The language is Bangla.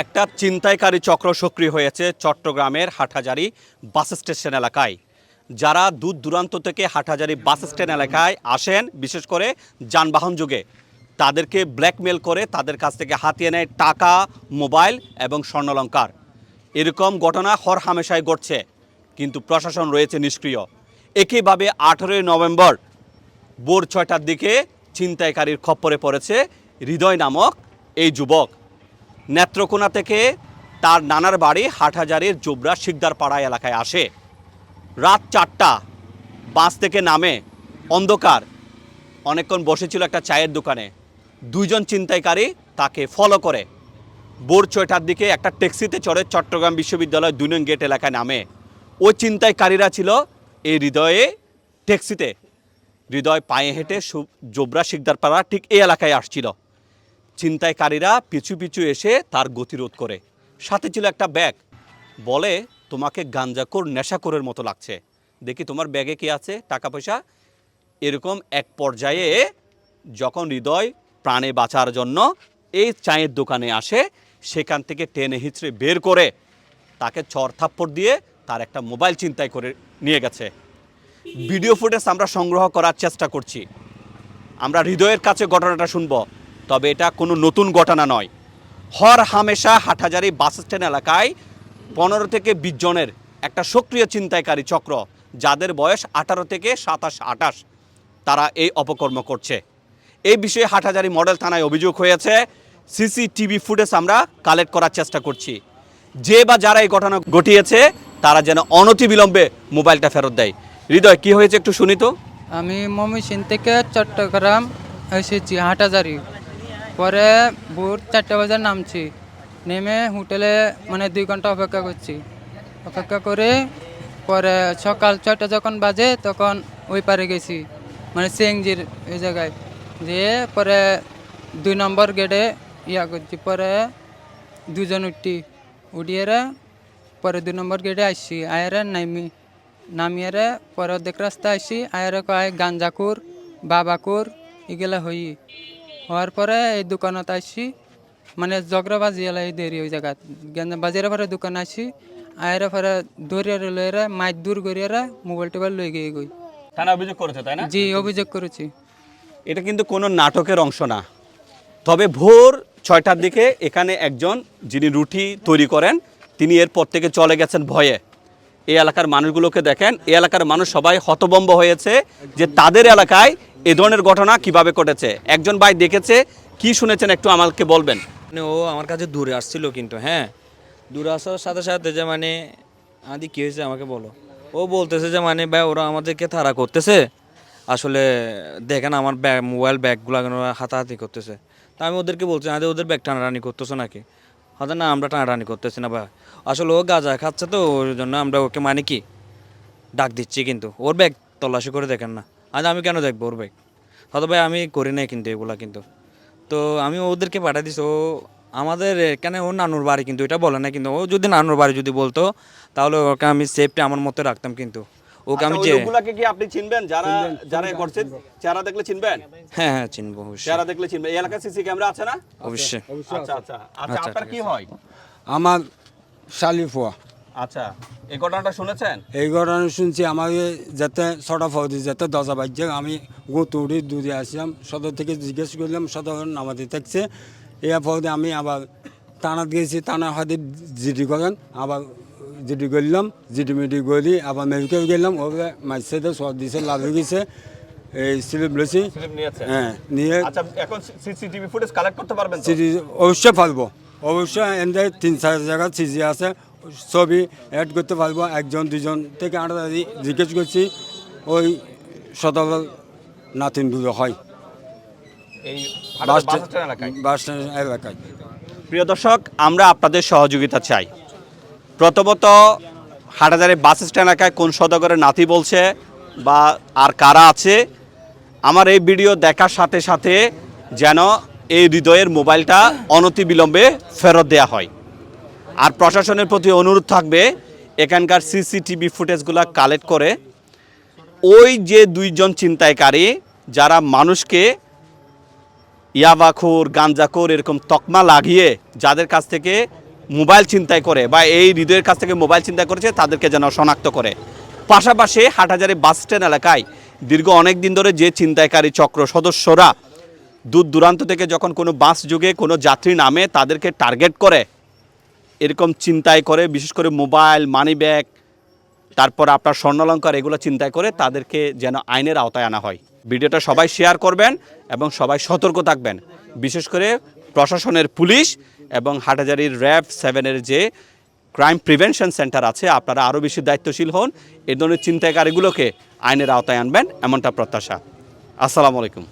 একটা ছিনতাইকারী চক্র সক্রিয় হয়েছে চট্টগ্রামের হাটহাজারি বাস স্টেশন এলাকায়। যারা দূর দূরান্ত থেকে হাটহাজারি বাস স্ট্যান্ড এলাকায় আসেন, বিশেষ করে যানবাহন যুগে, তাদেরকে ব্ল্যাকমেল করে তাদের কাছ থেকে হাতিয়ে নেয় টাকা, মোবাইল এবং স্বর্ণলঙ্কার। এরকম ঘটনা হর হামেশায় ঘটছে, কিন্তু প্রশাসন রয়েছে নিষ্ক্রিয়। একইভাবে আঠেরোই নভেম্বর ভোর ছয়টার দিকে ছিনতাইকারীর খপ্পরে পড়েছে হৃদয় নামক এই যুবক। নেত্রকোনা থেকে তার নানার বাড়ি হাটহাজারির জোবরা শিকদারপাড়া এলাকায় আসে। রাত চারটা, বাস থেকে নামে অন্ধকার। অনেকক্ষণ বসেছিল একটা চায়ের দোকানে। দুইজন চিন্তাইকারী তাকে ফলো করে। ভোর ছয়টার দিকে একটা ট্যাক্সিতে চড়ে চট্টগ্রাম বিশ্ববিদ্যালয় দুই নং গেট এলাকায় নামে। ওই চিন্তাইকারীরা ছিল এই হৃদয়ে ট্যাক্সিতে। হৃদয় পায়ে হেঁটে জোবরা শিকদারপাড়া ঠিক এই এলাকায় আসছিল। ছিনতাইকারীরা পিছু পিছু এসে তার গতিরোধ করে। সাথে ছিল একটা ব্যাগ। বলে, তোমাকে গাঞ্জাকোর নেশাকোরের মতো লাগছে। দেখি তোমার ব্যাগে কি আছে টাকা পয়সা এরকম এক পর্যায়ে যখন হৃদয় প্রাণে বাঁচার জন্য এই চায়ের দোকানে আসে, সেখান থেকে টেনে হিচড়ে বের করে তাকে চর থাপ্পড় দিয়ে তার একটা মোবাইল চিন্তাই করে নিয়ে গেছে। ভিডিও ফুটেজ আমরা সংগ্রহ করার চেষ্টা করছি। আমরা হৃদয়ের কাছে ঘটনাটা শুনব। তবে এটা কোনো নতুন ঘটনা নয়। হর হামেশা হাটহাজারি বাস স্ট্যান্ড এলাকায় পনেরো থেকে বিশ জনের একটা সক্রিয় চিন্তায়কারী চক্র, যাদের বয়স আঠারো থেকে সাতাশ আটাশ তারা এই অপকর্ম করছে। এই বিষয়ে হাটহাজারি মডেল থানায় অভিযোগ হয়েছে। সিসিটিভি ফুটেজ আমরা কালেক্ট করার চেষ্টা করছি। যে বা যারা এই ঘটনা ঘটিয়েছে, তারা যেন অনতিবিলম্বে মোবাইলটা ফেরত দেয়। হৃদয়, কি হয়েছে একটু শুনি তো। আমি ময়মনসিং থেকে চট্টগ্রাম এসেছি হাটাজারি পরে ভোর চারটে বাজে নামছি। নেমে হোটেলে মানে দুই ঘণ্টা অপেক্ষা করছি। অপেক্ষা করে পরে সকাল ছয়টা যখন বাজে তখন ওই পারে গেছি মানে সিএনজির ওই জায়গায়। দিয়ে পরে দুই নম্বর গেটে ইয়া করছি, পরে দুজন উঠি। উঠিয়ে পরে দুই নম্বর গেটে আসছি আয়ারে নামি নামিয়ে পরে অর্ধেক রাস্তা আসি আয়ারে কয় গাঞ্জাকুর বাবাকুর এগুলা হই। হওয়ার পরে এই দোকানত আসি। মানে জগরা বাজি এলা এই দেরি ওই জায়গা গেঞ্জা বাজিরে পরে দোকান আসি আয়ারে পরে ধরিয়ে লইরে মাইক দূর করিয়ে মোবাইল টোবাইল লই গিয়ে গই। থানা অভিযোগ করেছে তাই না? জি অভিযোগ করেছি। এটা কিন্তু কোনো নাটকের অংশ না। তবে ভোর ছয়টার দিকে এখানে একজন যিনি রুটি তৈরি করেন তিনি এরপর থেকে চলে গেছেন ভয়ে। এই এলাকার মানুষগুলোকে দেখেন এই এলাকার মানুষ সবাই হতবম্ব হয়েছে যে তাদের এলাকায় এ ধরনের ঘটনা কীভাবে ঘটেছে? একজন ভাই দেখেছে, কি শুনেছেন একটু আমাকে বলবেন? মানে ও আমার কাছে দূরে আসছিল কিন্তু হ্যাঁ। দূরে আসার সাথে সাথে যে মানে আদি কী হয়েছে আমাকে বলো। ও বলতেছে যে মানে ভাই, ওরা আমাদেরকে তাড়া করতেছে। আসলে দেখেন আমার ব্যাগ, মোবাইল ব্যাগগুলো হাতাহাতি করতেছে। তা আমি ওদেরকে বলছি আরে ওদের ব্যাগ টানাটানি করতেছো নাকি? হয়তো না, আমরা টানাটানি করতেছি না ভাই। আসলে ও গাঁজা খাচ্ছে তো ওর জন্য আমরা ওকে মানে কি, ডাক দিচ্ছি কিন্তু। ওর ব্যাগ তল্লাশি করে দেখেন না। আজ আমি কেন দেখব ওর ব্যাগ হয়তো ভাই আমি করি নাই কিন্তু এগুলা কিন্তু। তো আমি ওদেরকে পাঠিয়ে দিছি ও আমাদের এখানে ওর নানুর বাড়ি কিন্তু এটা বলে না কিন্তু ও যদি নানুর বাড়ি যদি বলতো তাহলে ওকে আমি সেফটি আমার মতো রাখতাম কিন্তু। ওকে আমি যে লোকগুলাকে কি আপনি চিনবেন? যারা যারা করছেন চেহারা দেখলে চিনবেন? হ্যাঁ হ্যাঁ চিনবো চেহারা দেখলে চিনবেন। এই এলাকায় সিসি ক্যামেরা আছে না? অবশ্যই। আচ্ছা আচ্ছা। আচ্ছা আপনার কি হয়? আমার শালিফুয়া। আচ্ছা এই ঘটনাটা শুনেছেন? এই ঘটনা শুনছি আমাকে যাতে ছটা ফৌজি যাতে দশা বাজছে আমি গুতুড়ি দূরে আসলাম সদর থেকে জিজ্ঞেস করলাম সদর নামাতে থাকছে এই ফৌজে আমি আবার টানা গেছি টানা হয়তো জিডি করেন আবার জিডি করলাম জিডি মিডি করি আবার মেডিকেল গেলাম ওকে মাইসে সব দিছে লাভ হয়ে গেছে এই স্লিপ লইছি। হ্যাঁ নিয়ে আচ্ছা এখন সিসিটিভি ফুটেজ কালেক্ট করতে পারবেন অবশ্যই পারব। অবশ্যই এনদের তিন চার জায়গা সিজি আছে। ছবি অ্যাড করতে পারব একজন দুজন থেকে আটটা জিজ্ঞেস করছি ওই সদর নাতিন দূরে হয়। এই বাস এলাকায়। প্রিয় দর্শক আমরা আপনাদের সহযোগিতা চাই। প্রথমত হাটাজারি বাস স্ট্যান্ড এলাকায় কোন সদাগরের নাতি বলছে বা আর কারা আছে আমার এই ভিডিও দেখার সাথে সাথে যেন এই হৃদয়ের মোবাইলটা অনতিবিলম্বে ফেরত দেয়া হয়। আর প্রশাসনের প্রতি অনুরোধ থাকবে, এখানকার সিসিটিভি ফুটেজগুলো কালেক্ট করে ওই যে দুইজন ছিনতাইকারী যারা মানুষকে ইয়াবাখোর, গাঞ্জাখোর এরকম তকমা লাগিয়ে যাদের কাছ থেকে মোবাইল চিন্তায় করে বা এই হৃদয়ের কাছ থেকে মোবাইল চিন্তা করেছে, তাদেরকে যেন শনাক্ত করে। পাশাপাশি হাটহাজারি বাস স্ট্যান্ড এলাকায় দীর্ঘ অনেক দিন ধরে যে চিন্তায়কারী চক্র সদস্যরা দূর দূরান্ত থেকে যখন কোনো বাস যুগে কোনো যাত্রী নামে তাদেরকে টার্গেট করে, এরকম চিন্তায় করে, বিশেষ করে মোবাইল মানি ব্যাগ তারপর আপনার স্বর্ণালঙ্কার, এগুলো চিন্তায় করে তাদেরকে যেন আইনের আওতায় আনা হয়। ভিডিওটা সবাই শেয়ার করবেন এবং সবাই সতর্ক থাকবেন। বিশেষ করে প্রশাসনের পুলিশ এবং হাটাজারির র্যাব সেভেনের যে ক্রাইম প্রিভেনশন সেন্টার আছে, আপনারা আরও বেশি দায়িত্বশীল হন। এ ধরনের চিন্তাকারীগুলোকে আইনের আওতায় আনবেন, এমনটা প্রত্যাশা। আসসালামু আলাইকুম।